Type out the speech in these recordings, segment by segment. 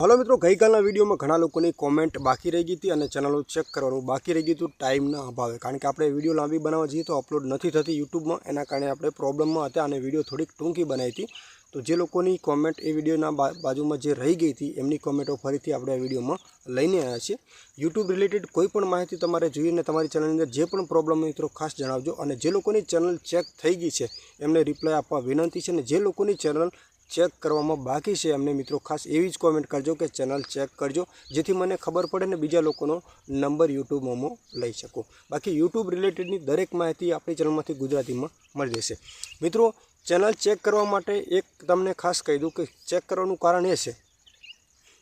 હાલો મિત્રો, ગઈકાલના વિડીયોમાં ઘણા લોકોની કોમેન્ટ બાકી રહી ગઈ હતી અને ચેનલો ચેક કરવાનું બાકી રહી ગયું હતું ટાઈમના અભાવે. કારણ કે આપણે વીડિયો લાંબી બનાવવા જઈએ તો અપલોડ નથી થતી યુટ્યુબમાં, એના કારણે આપણે પ્રોબ્લેમમાં હતા અને વીડિયો થોડીક ટૂંકી બનાવી હતી. તો જે લોકોની કોમેન્ટ એ વિડીયોના બાજુમાં જે રહી ગઈ હતી, એમની કોમેન્ટો ફરીથી આપણે આ વિડીયોમાં લઈને આવ્યા છીએ. યુટ્યુબ રિલેટેડ કોઈ પણ માહિતી તમારે જોઈએ તમારી ચેનલની અંદર જે પણ પ્રોબ્લેમ મિત્રો ખાસ જણાવજો. અને જે લોકોની ચેનલ ચેક થઈ ગઈ છે, એમને રિપ્લાય આપવા વિનંતી છે ને જે લોકોની ચેનલ ચેક કરવામાં બાકી છે. એમને મિત્રો ખાસ એવી જ કોમેન્ટ કરજો કે ચેનલ ચેક કરજો, જેથી મને ખબર પડે ને બીજા લોકોનો નંબર યુટ્યુબમાં હું લઈ શકું. બાકી યુટ્યુબ રિલેટેડની દરેક માહિતી આપણી ચેનલમાંથી ગુજરાતીમાં મળી રહેશે. મિત્રો, ચેનલ ચેક કરવા માટે એક તમને ખાસ કહી દઉં કે ચેક કરવાનું કારણ એ છે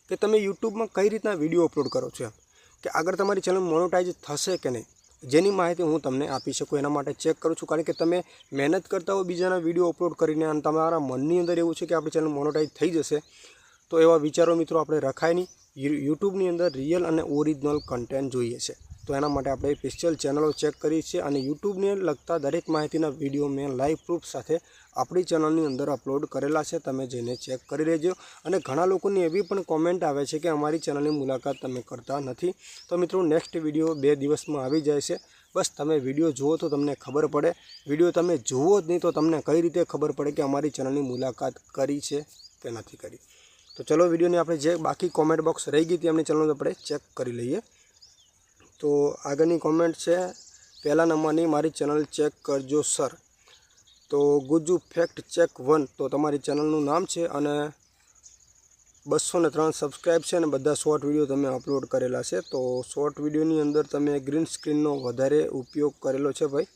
કે તમે યુટ્યુબમાં કઈ રીતના વીડિયો અપલોડ કરો છો કે આગળ તમારી ચેનલ મોનોટાઈઝ થશે કે નહીં. જેની માહિતી હું તમને આપી શકું, એના માટે ચેક કરું છું. કારણ કે તમે મહેનત કરતા હો બીજાના વીડિયો અપલોડ કરીને અને તમારા મનની અંદર એવું છે કે આપણી ચેનલ મોનોટાઈઝ થઈ જશે, તો એવા વિચારો મિત્રો આપણે રખાય નહીં. યુટ્યુબની અંદર રિયલ અને ઓરિજિનલ કન્ટેન્ટ જોઈએ છે. તો એના માટે આપણે સ્પેશિયલ ચેનલો ચેક કરી છે અને યુટ્યુબને લગતા દરેક માહિતીના વીડિયો મેં લાઈવ પ્રૂફ સાથે આપણી ચેનલની અંદર અપલોડ કરેલા છે, તમે જઈને ચેક કરી લેજો. અને ઘણા લોકોની એવી પણ કોમેન્ટ આવે છે કે અમારી ચેનલની મુલાકાત તમે કરતા નથી. તો મિત્રો નેક્સ્ટ વીડિયો બે દિવસમાં આવી જાય છે. બસ તમે વીડિયો જુઓ તો તમને ખબર પડે. વીડિયો તમે જુઓ જ નહીં તો તમને કઈ રીતે ખબર પડે કે અમારી ચેનલની મુલાકાત કરી છે કે નથી કરી. તો ચલો વિડીયોની આપણે જે બાકી કોમેન્ટ બોક્સ રહી ગઈ હતી એમની ચેનલ આપણે ચેક કરી લઈએ. તો આગળની કોમેન્ટ છે, પહેલા નંબરની મારી ચેનલ ચેક કરજો સર તો ગુજુ ફેક્ટ ચેક વન તો તમારી ચેનલનું નામ છે અને બસો ને ત્રણ સબસ્ક્રાઈબ છે અને બધા શોર્ટ વીડિયો તમે અપલોડ કરેલા છે. તો શોર્ટ વિડીયોની અંદર તમે ગ્રીન સ્ક્રીનનો વધારે ઉપયોગ કરેલો છે ભાઈ.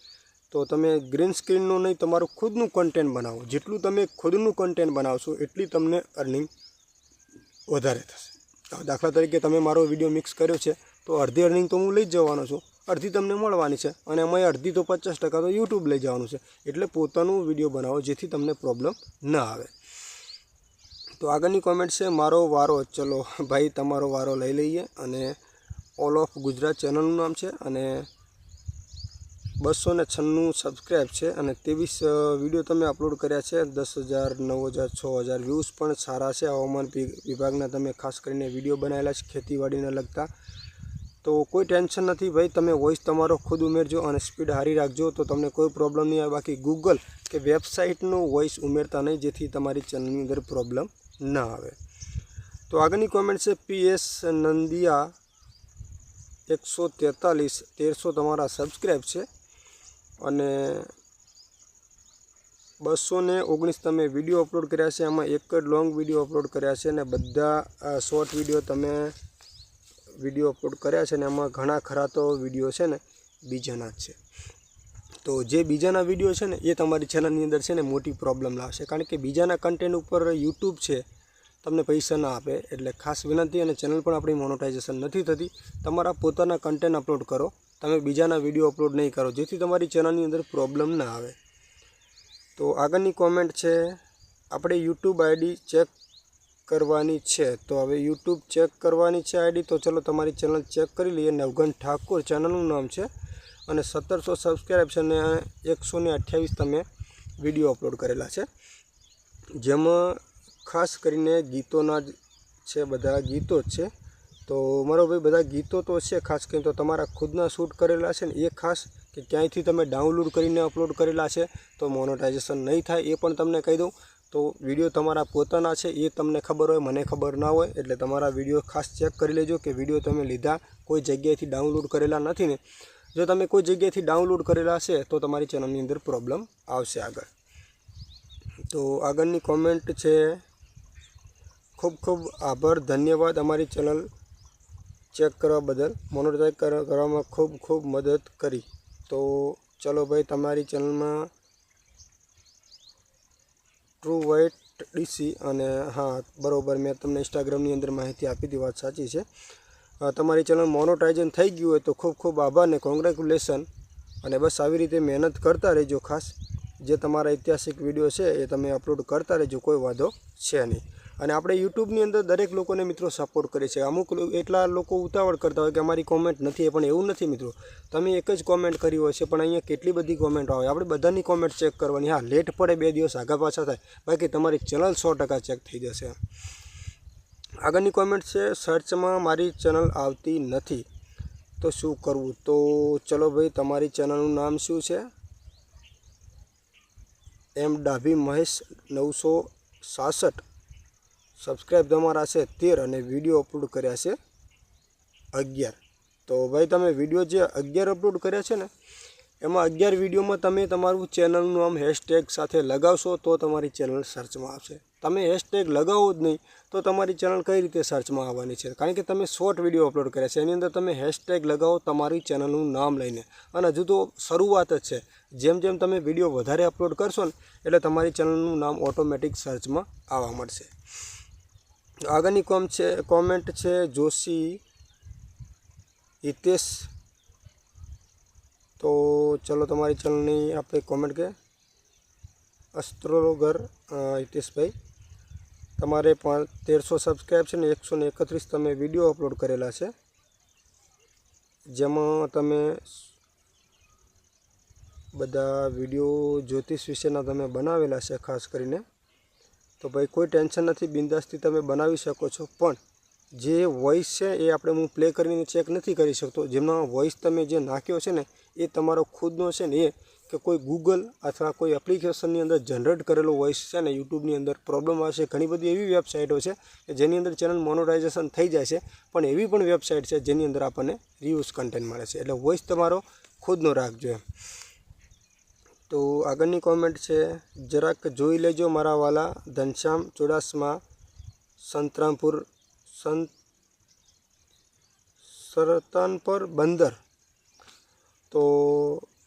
તો તમે ગ્રીન સ્ક્રીનનું નહીં, તમારું ખુદનું કન્ટેન્ટ બનાવો. જેટલું તમે ખુદનું કન્ટેન્ટ બનાવશો, એટલી તમને અર્નિંગ વધારે થશે. દાખલા તરીકે તમે મારો વીડિયો મિક્સ કર્યો છે, તો અડધી અર્નિંગ તો હું લઈ જવાનો છું. અડધી તમને મળવાની છે અને એમાં અડધી તો પચાસ ટકા તો યુટ્યુબ લઈ જવાનું છે. એટલે પોતાનું વીડિયો બનાવો જેથી તમને પ્રોબ્લેમ ન આવે. તો આગળની કોમેન્ટ છે, મારો વારો. ચલો, ભાઈ, તમારો વારો લઈ લઈએ. અને ઓલ ઓફ ગુજરાત ચેનલનું નામ છે અને બસો ને છન્નું સબસ્ક્રાઈબ છે અને ત્રેવીસ વીડિયો તમે અપલોડ કર્યા છે. દસ હજાર, નવ હજાર, છ હજાર વ્યૂઝ પણ સારા છે. હવામાન વિભાગના તમે ખાસ કરીને વીડિયો બનાવેલા છે. ખેતીવાડીને લગતા તો કોઈ ટેન્શન નથી ભાઈ, તમે વોઇસ તમારો ખુદ ઉમેરજો અને સ્પીડ હારી રાખજો, તો તમને કોઈ પ્રોબ્લેમ નહીં આવે. બાકી ગૂગલ કે વેબસાઇટનું વોઇસ ઉમેરતા નહીં, જેથી તમારી ચેનલની અંદર પ્રોબ્લેમ ન આવે. તો આગળની કોમેન્ટ છે પીએસ નંદિયા એકસો તેતાલીસ, તેરસો તમારા સબસ્ક્રાઈબ છે. અને બસો ને ઓગણીસ તમે વીડિયો અપલોડ કર્યા છે એમાં એક જ લોંગ વીડિયો અપલોડ કર્યા છે, અને બધા શોર્ટ વીડિયો તમે વીડિયો અપલોડ કર્યા છે ને એમાં ઘણા ખરા તો વીડિયો છે ને બીજાના જ છે. તો જે બીજાના વીડિયો છે ને એ તમારી ચેનલની અંદર છે ને મોટી પ્રોબ્લેમ લાવશે. કારણ કે બીજાના કન્ટેન્ટ ઉપર યુટ્યુબ છે, તમને પૈસા ના આપે. એટલે ખાસ વિનંતી અને ચેનલ પણ આપણી મોનોટાઇઝેશન નથી થતી. તમારા પોતાના કન્ટેન્ટ અપલોડ કરો. તમે બીજાના વીડિયો અપલોડ નહીં કરો. જેથી તમારી ચેનલની અંદર પ્રોબ્લેમ ના આવે. તો આગળની કોમેન્ટ છે, આપણે યુટ્યુબ આઈડી ચેક કરવાની છે. તો હવે યુટ્યુબ ચેક કરવાની છે આઈડી. તો ચલો તમારી ચેનલ ચેક કરી લઈએ. નવગન ઠાકોર ચેનલનું નામ છે. અને સત્તરસો સબસ્ક્રાઈબ છે અને એકસો તમે વીડિયો અપલોડ કરેલા છે. જેમાં ખાસ કરીને ગીતોના જ છે, બધા ગીતો જ છે. તો મારો ભાઈ, બધા ગીતો તો છે, ખાસ કરીને તો તમારા ખુદના શૂટ કરેલા છે ને એ ખાસ કે ક્યાંયથી તમે ડાઉનલોડ કરીને અપલોડ કરેલા છે, તો મોનોટાઇઝેશન નહીં થાય, એ પણ તમને કહી દઉં. તો વીડિયો તમારા પોતાના છે, એ તમને ખબર હોય, મને ખબર ના હોય, એટલે તમારા વીડિયો ખાસ ચેક કરી લેજો કે વીડિયો તમે લીધા, કોઈ જગ્યાએથી ડાઉનલોડ કરેલા નથી ને. જો તમે કોઈ જગ્યાએથી ડાઉનલોડ કરેલા છે, તો તમારી ચેનલની અંદર પ્રોબ્લેમ આવશે આગળ. તો આગળની કોમેન્ટ છે, ખૂબ ખૂબ આભાર, ધન્યવાદ અમારી ચેનલ ચેક કરવા બદલ. મોનોટાઈઝ કરવામાં ખૂબ ખૂબ મદદ કરી. તો ચલો ભાઈ, તમારી ચેનલમાં ટ્રુ વ્હાઇટ ડીસી અને હા, બરાબર, મેં તમને ઇન્સ્ટાગ્રામની અંદર માહિતી આપી હતી, વાત સાચી છે. તમારી ચેનલ મોનોટાઇઝન થઈ ગયું હોય તો ખૂબ ખૂબ આભાર ને કોંગ્રેચ્યુલેશન અને બસ આવી રીતે મહેનત કરતા રહેજો ખાસ. જે તમારા ઐતિહાસિક વીડિયો છે એ તમે અપલોડ કરતા રહેજો, કોઈ વાંધો છે નહીં. અને આપણે યુટ્યુબની અંદર દરેક લોકોને મિત્રો સપોર્ટ કરે છે. અમુક એટલા લોકો ઉતાવળ કરતા હોય કે અમારી કોમેન્ટ નથી પણ એવું નથી મિત્રો. તમે એક જ કોમેન્ટ કરી હોય છે, પણ અહીંયા કેટલી બધી કોમેન્ટ આવે. આપણે બધાની કોમેન્ટ ચેક કરવાની. હા લેટ પડે બે દિવસ, આગા પાછા થાય. બાકી તમારી ચેનલ સો ચેક થઈ જશે. આગળની કોમેન્ટ છે સર્ચમાં મારી ચેનલ આવતી નથી. તો શું કરવું? તો ચલો ભાઈ, તમારી ચેનલનું નામ શું છે? એમ ડાભી મહેશ નવસો સાસઠ. સબસ્ક્રાઈબ તમારા છે તેર અને વીડિયો અપલોડ કર્યા છે અગિયાર. તો ભાઈ તમે વીડિયો જે અગિયાર અપલોડ કર્યા છે ને, એમાં અગિયાર વિડીયોમાં તમે તમારું ચેનલનું આમ હેશટેગ સાથે લગાવશો તો તમારી ચેનલ સર્ચમાં આવશે. તમે હેશટેગ લગાવો જ નહીં તો તમારી ચેનલ કઈ રીતે સર્ચમાં આવવાની છે? કારણ કે તમે શોર્ટ વીડિયો અપલોડ કર્યા છે. એની અંદર તમે હેશટેગ લગાવો તમારી ચેનલનું નામ લઈને. અને હજુ તો શરૂઆત જ છે. જેમ જેમ તમે વીડિયો વધારે અપલોડ કરશો ને, એટલે તમારી ચેનલનું નામ ઓટોમેટિક સર્ચમાં આવવા મળશે આગળની કોમ છે કોમેન્ટ છે જોશી હિતેશ. તો ચલો તમારી ચલની આપણે કોમેન્ટ કે અસ્ત્રોગર હિતેશભાઈ. તમારે પણ તેરસો સબસ્ક્રાઈબ છે ને એકસો ને એકત્રીસ તમે વીડિયો અપલોડ કરેલા છે. જેમાં તમે બધા વીડિયો જ્યોતિષ વિશેના તમે બનાવેલા છે ખાસ કરીને. તો ભાઈ કોઈ ટેન્શન નથી, બિંદાસથી તમે બનાવી શકો છો. પણ જે વોઇસ છે એ આપણે હું પ્લે કરીને ચેક નથી કરી શકતો. જેમનો વોઇસ તમે જે નાખ્યો છે ને, એ તમારો ખુદનો છે ને, એ કે કોઈ ગૂગલ અથવા કોઈ એપ્લિકેશનની અંદર જનરેટ કરેલો વોઇસ છે ને યુટ્યુબની અંદર પ્રોબ્લેમ આવશે. ઘણી બધી એવી વેબસાઇટો છે કે જેની અંદર ચેનલ મોનોટાઇઝેશન થઈ જાય છે, પણ એવી પણ વેબસાઇટ છે જેની અંદર આપણને રિયુઝ કન્ટેન્ટ મળે છે. એટલે વોઇસ તમારો ખુદનો રાખજો એમ. તો આગળની કોમેન્ટ છે, જરાક જોઈ લેજો મારા વાલા ઘનશ્યામ ચુડાસમા, સંતરામપુર, સંત, સરતાનપર બંદર. તો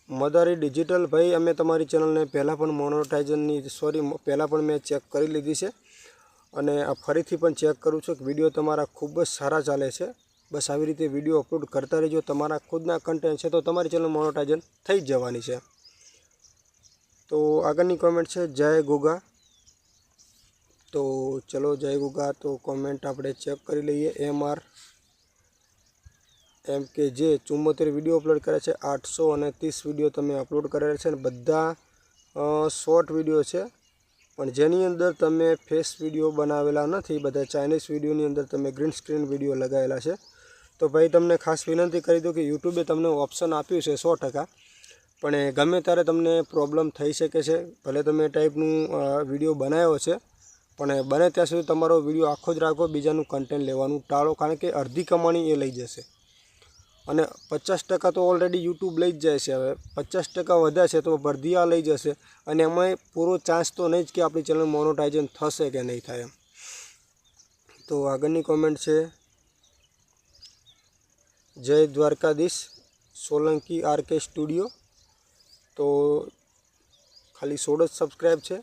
મદારી ડિજિટલ ભાઈ, અમે તમારી ચેનલને પહેલાં પણ મોનોટાઇઝનની સોરી પહેલાં પણ મેં ચેક કરી લીધી છે. અને આ ફરીથી પણ ચેક કરું છું કે વીડિયો તમારા ખૂબ જ સારા ચાલે છે. બસ આવી રીતે વીડિયો અપલોડ કરતા રહેજો. તમારા ખુદના કન્ટેન્ટ છે તો તમારી ચેનલ મોનોટાઇઝન થઈ જવાની છે. તો આગળની કોમેન્ટ છે, જય ગોગા. તો ચલો, જય ગોગા, તો કોમેન્ટ આપણે ચેક કરી લઈએ. એમ આર એમ કે જે ચુંમોતેર વીડિયો અપલોડ કરે છે, આઠસો અને ત્રીસ વીડિયો તમે અપલોડ કરેલા છે અને બધા શોર્ટ વીડિયો છે. પણ જેની અંદર તમે ફેસ વીડિયો બનાવેલા નથી, બધા ચાઇનીઝ વિડીયોની અંદર તમે ગ્રીન સ્ક્રીન વીડિયો લગાવેલા છે. તો ભાઈ, તમને ખાસ વિનંતી કરી દઉં કે યુટ્યુબે તમને ઓપ્શન આપ્યું છે સો ટકા. પણ ગમે ત્યારે તમને પ્રોબ્લેમ થઈ શકે છે. ભલે તમે ટાઈપનું વીડિયો બનાવ્યો છે, પણ બને ત્યાં સુધી તમારો વીડિયો આખો જ રાખો, બીજાનું કન્ટેન્ટ લેવાનું ટાળો, કારણ કે અડધી કમાણી એ લઈ જશે. અને પચાસ ટકા તો ઓલરેડી યુટ્યુબ લઈ જ જાય છે હવે. પચાસ ટકા વધ્યા છે તો અડધી આ લઈ જશે. અને એમાંય પૂરો ચાન્સ તો નહીં જ કે આપણી ચેનલ મોનોટાઇઝન થશે કે નહીં થાય એમ. તો આગળની કોમેન્ટ છે, Jay Dwarkadhish Solanki R K studio તો ખાલી સોળ જ સબસ્ક્રાઈબ છે.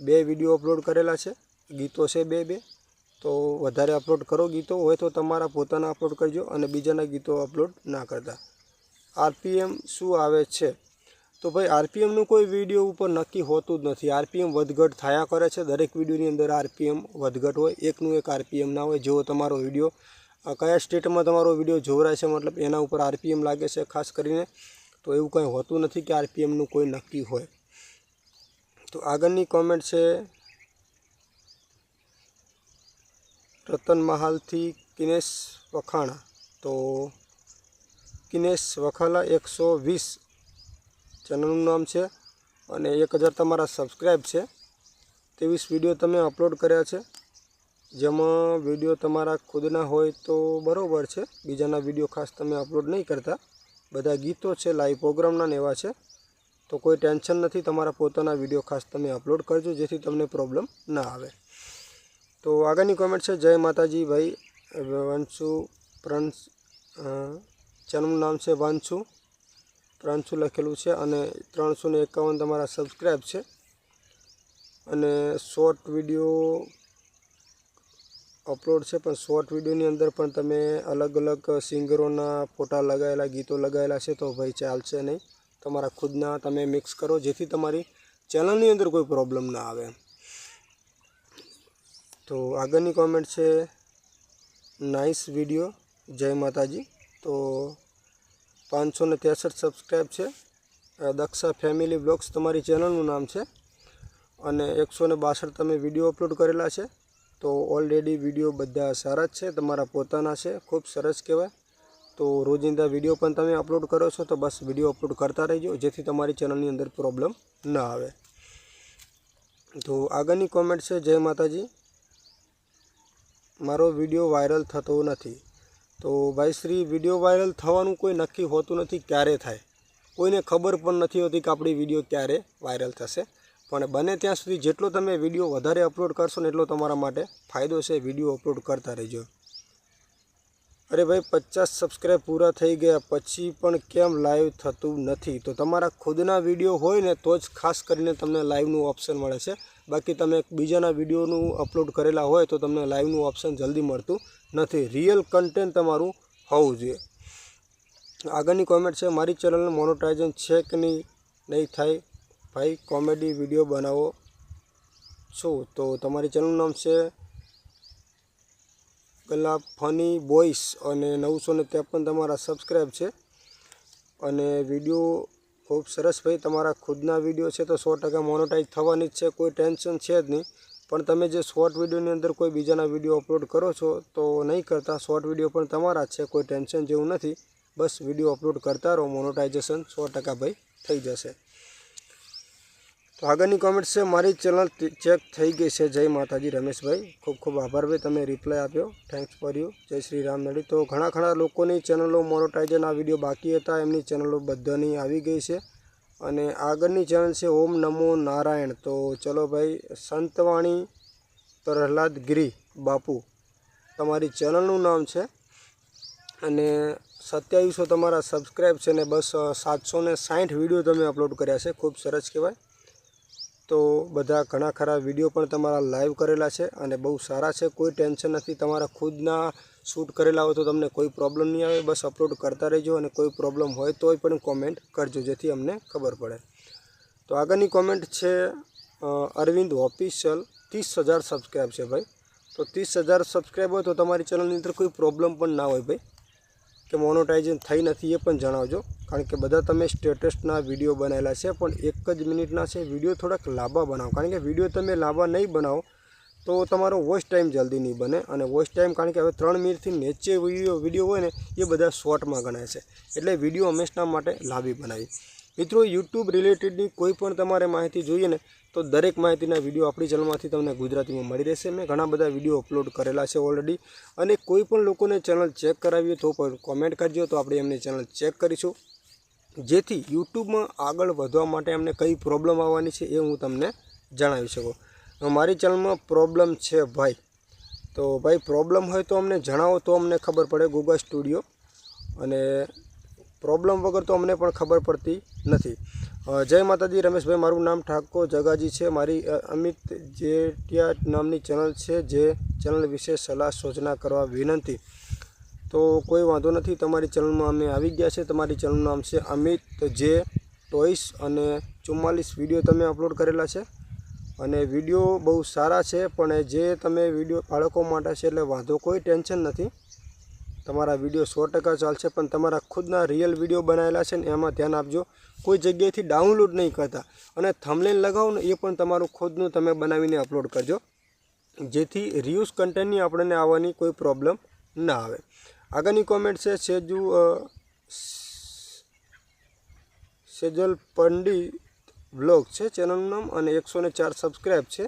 બે વીડિયો અપલોડ કરેલા છે. ગીતો છે બે બે. તો વધારે અપલોડ કરો ગીતો. હોય તો તમારા પોતાના અપલોડ કરજો અને બીજાના ગીતો અપલોડ ના કરતા. આરપીએમ શું આવે છે? તો ભાઈ આરપીએમનું કોઈ વીડિયો ઉપર નક્કી હોતું જ નથી. આરપીએમ વધઘટ થયા કરે છે. દરેક વિડીયોની અંદર આરપીએમ વધઘટ હોય. એકનું એક આરપીએમ ના હોય. જેવો તમારો વીડિયો કયા સ્ટેટમાં તમારો વીડિયો જોવરાય છે, મતલબ એના ઉપર આરપીએમ લાગે છે, ખાસ કરીને તો એવું કંઈ હોતું નથી કે આરપીએમનું કોઈ નક્કી હોય. તો આગળની કોમેન્ટ છે, રતન મહાલથી કિનેશ વખાણા. તો કિનેશ વખાલા એકસો વીસ ચેનલનું નામ છે અને એક હજાર તમારા સબસ્ક્રાઈબ છે. ત્રેવીસ વીડિયો તમે અપલોડ કર્યા છે. જેમાં વીડિયો તમારા ખુદના હોય તો બરાબર છે. બીજાના વીડિયો ખાસ તમે અપલોડ નહીં કરતા. બધા ગીતો છે લાઈવ પ્રોગ્રામના ને એવા છે. તો કોઈ ટેન્શન નથી, તમારા પોતાના વીડિયો ખાસ તમે અપલોડ કરજો, જેથી તમને પ્રોબ્લેમ ના આવે. તો આગળની કોમેન્ટ છે, જય માતાજી ભાઈ, વંશુ પ્રંશ ચેનલનું નામ છે વાંશુ. પ્રાંશુ લખેલું છે અને ત્રણસો ને એકાવન તમારા સબસ્ક્રાઈબ છે. અને શોર્ટ વીડિયો અપલોડ છે, પણ શોર્ટ વિડીયોની અંદર પણ તમે અલગ અલગ સિંગરોના ફોટા લગાવેલા ગીતો લગાવેલા છે, તો ભાઈ ચાલશે નહીં. તમારા ખુદના તમે મિક્સ કરો, જેથી તમારી ચેનલની અંદર કોઈ પ્રોબ્લેમ ના આવે. તો આગળની કોમેન્ટ છે નાઇસ વીડિયો, જય માતાજી. તો પાંચસો ને ત્રેસઠ સબસ્ક્રાઈબ છે. દક્ષા ફેમિલી બ્લોગ્સ તમારી ચેનલનું નામ છે. અને એકસો ને બાસઠ તમે વીડિયો અપલોડ કરેલા છે. તો ઓલરેડી વીડિયો બધા સારા જ છે, તમારા પોતાના છે, ખૂબ સરસ કહેવાય. તો રોજિંદા વીડિયો પણ તમે અપલોડ કરો છો, તો બસ વીડિયો અપલોડ કરતા રહેજો, જેથી તમારી ચેનલની અંદર પ્રોબ્લેમ ન આવે. તો આગળની કોમેન્ટ છે, જય માતાજી. મારો વીડિયો વાયરલ થતો નથી. તો ભાઈ શ્રી વીડિયો વાયરલ થવાનું કોઈ નક્કી હોતું નથી, ક્યારે થાય? કોઈને ખબર પણ નથી હોતી કે આપણી વીડિયો ક્યારે વાયરલ થશે. પણ બને ત્યાં સુધી જેટલો તમે વીડિયો વધારે અપલોડ કરશો ને એટલો તમારા માટે ફાયદો છે વીડિયો અપલોડ કરતા રહેજો. અરે ભાઈ, પચાસ સબસ્ક્રાઈબ પૂરા થઈ ગયા, પછી પણ કેમ લાઈવ થતું નથી? તો તમારા ખુદના વીડિયો હોય ને તો જ ખાસ કરીને તમને લાઈવનું ઓપ્શન મળે છે. બાકી તમે બીજાના વિડીયોનું અપલોડ કરેલા હોય તો તમને લાઈવનું ઓપ્શન જલ્દી મળતું નથી. રિયલ કન્ટેન્ટ તમારું હોવું જોઈએ. આગળની કોમેન્ટ છે, મારી ચેનલનું મોનોટાઇઝન છે કે નહીં? નહીં થાય. ભાઈ, કોમેડી વીડિયો બનાવો છો તો તમારી ચેનલનું નામ છે પેલા ફની બોઇસ અને નવસો ને ત્રેપન તમારા સબસ્ક્રાઈબ છે. અને વીડિયો ખૂબ સરસ ભાઈ, તમારા ખુદના વીડિયો છે તો સો ટકા મોનોટાઈઝ થવાની જ છે, કોઈ ટેન્શન છે જ નહીં. પણ તમે જે શોર્ટ વિડીયોની અંદર કોઈ બીજાના વીડિયો અપલોડ કરો છો તો નહીં કરતા શોર્ટ વીડિયો પણ તમારા જ છે, કોઈ ટેન્શન જેવું નથી. બસ વીડિયો અપલોડ કરતા રહો મોનોટાઇઝેશન સો ટકા ભાઈ થઈ જશે. તો આગળની કોમેન્ટ છે, મારી ચેનલ ચેક થઈ ગઈ છે. જય માતાજી, રમેશભાઈ. ખૂબ ખૂબ આભાર ભાઈ તમે રિપ્લાય આપ્યો. થેન્ક્સ ફોર યુ જય શ્રી રામ નડી. તો ઘણા ઘણા લોકોની ચેનલો મોનોટાઇઝન આ વીડિયો બાકી હતા. એમની ચેનલો બધાની આવી ગઈ છે. અને આગળની ચેનલ છે, ઓમ નમો નારાયણ. તો ચલો ભાઈ, સંતવાણી પ્રહલાદ ગિરી બાપુ. તમારી ચેનલનું નામ છે. અને સત્યાવીસો તમારા સબસ્ક્રાઈબ છે ને બસ સાતસો ને સાઠ વીડિયો તમે અપલોડ કર્યા છે. ખૂબ સરસ કહેવાય. તો બધા ઘણા ખરા વીડિયો પણ તમારા લાઈવ કરેલા છે અને બહુ સારા છે. કોઈ ટેન્શન નથી. તમારા ખુદના શૂટ કરેલા હોય તો તમને કોઈ પ્રોબ્લેમ નહીં આવે. બસ અપલોડ કરતા રહેજો અને કોઈ પ્રોબ્લેમ હોય તોય પણ કોમેન્ટ કરજો, જેથી અમને ખબર પડે. તો આગળની કોમેન્ટ છે અરવિંદ ઓફિશિયલ ત્રીસ હજાર સબસ્ક્રાઈબ છે ભાઈ. તો ત્રીસ હજાર સબસ્ક્રાઈબ હોય તો તમારી ચેનલની અંદર કોઈ પ્રોબ્લેમ પણ ના હોય ભાઈ. કે મોનોટાઇઝેશન થઈ નથી એ પણ જણાવજો. કારણ કે બધા તમે સ્ટેટસના વીડિયો બનાવેલા છે, પણ એક જ મિનિટના છે. વીડિયો થોડાક લાંબા બનાવો. કારણ કે વીડિયો તમે લાંબા નહીં બનાવો, તો તમારો વોઇસ ટાઈમ જલ્દી નહીં બને. અને વોઇસ ટાઈમ કારણ કે હવે ત્રણ મિનિટથી નીચે વીડિયો વીડિયો હોય ને, એ બધા શોર્ટમાં ગણાય છે. એટલે વીડિયો હંમેશા માટે લાંબી બનાવી. મિત્રો, યુટ્યુબ રિલેટેડની કોઈ પણ તમારે માહિતી જોઈએ ને, તો દરેક માહિતીના વીડિયો આપણી ચેનલમાંથી તમને ગુજરાતીમાં મળી રહેશે. મેં ઘણા બધા વીડિયો અપલોડ કરેલા છે ઓલરેડી. અને કોઈ પણ લોકોને ચેનલ ચેક કરાવીએ તો પણ કોમેન્ટ કરજો. તો આપણે એમની ચેનલ ચેક કરીશું. જેથી યુટ્યુબમાં આગળ વધવા માટે એમને કઈ પ્રોબ્લેમ આવવાની છે એ હું તમને જણાવી શકું. મારી ચેનલમાં પ્રોબ્લેમ છે ભાઈ. તો ભાઈ પ્રોબ્લેમ હોય તો અમને જણાવો તો અમને ખબર પડે ગૂગલ સ્ટુડિયો અને પ્રોબ્લેમ વગર તો અમને પણ ખબર પડતી નથી. જય માતાજી, રમેશભાઈ, મારું નામ ઠાકોર જગાજી છે. મારી અમિત જેટિયા નામની ચેનલ છે જે ચેનલ વિશે સલાહ સૂચના કરવા વિનંતી. તો કોઈ વાંધો નથી, તમારી ચેનલમાં અમે આવી ગયા છે. તમારી ચેનલનું નામ છે અમિત જે ટોઈસ અને ચુમ્માલીસ વીડિયો તમે અપલોડ કરેલા છે. અને વીડિયો બહુ સારા છે, પણ જે તમે વીડિયો બાળકો માટે છે એટલે વાંધો કોઈ ટેન્શન નથી. તમારા વીડિયો સો ટકા ચાલશે, પણ તમારા ખુદના રિયલ વીડિયો બનાવેલા છે ને એમાં ધ્યાન આપજો. કોઈ જગ્યાએથી ડાઉનલોડ નહીં કરતા. અને થમલેન લગાવો ને એ પણ તમારું ખુદનું તમે બનાવીને અપલોડ કરજો. જેથી રિયુઝ કન્ટેન્ટની આપણને આવવાની કોઈ પ્રોબ્લેમ ના આવે. આગળની કોમેન્ટ છે સેજુ સેજલ પંડિત વ્લોગ છે, ચેનલનું નામ, અને એકસો ને ચાર સબસ્ક્રાઈબ છે.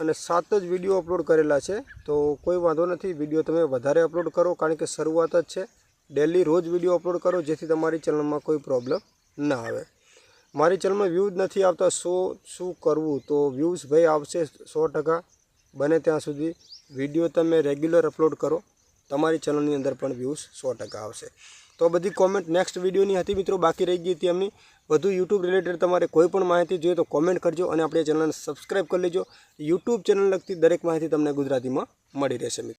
અને સાત જ વીડિયો અપલોડ કરેલા છે, તો કોઈ વાંધો નથી વીડિયો તમે વધારે અપલોડ કરો, કારણ કે શરૂઆત જ છે. ડેલી રોજ વીડિયો અપલોડ કરો, જેથી તમારી ચેનલમાં કોઈ પ્રોબ્લેમ ના આવે. મારી ચેનલમાં વ્યૂઝ નથી આવતા, સો શું કરવું? તો વ્યૂઝ ભાઈ આવશે સો બને ત્યાં સુધી વીડિયો તમે રેગ્યુલર અપલોડ કરો. તમારી ચેનલની અંદર પણ વ્યૂઝ સો ટકા આવશે. તો બધી કોમેન્ટ નેક્સ્ટ વિડીયોની હતી મિત્રો, બાકી રહી ગઈ હતી એમની. વધુ યુટ્યુબ રિલેટેડ તમારે કોઈ પણ માહિતી જોઈએ તો કોમેન્ટ કરજો અને આપણે ચેનલને સબસ્ક્રાઈબ કરી લેજો. યુટ્યુબ ચેનલ લગતી દરેક માહિતી તમને ગુજરાતીમાં મળી રહેશે મિત્રો.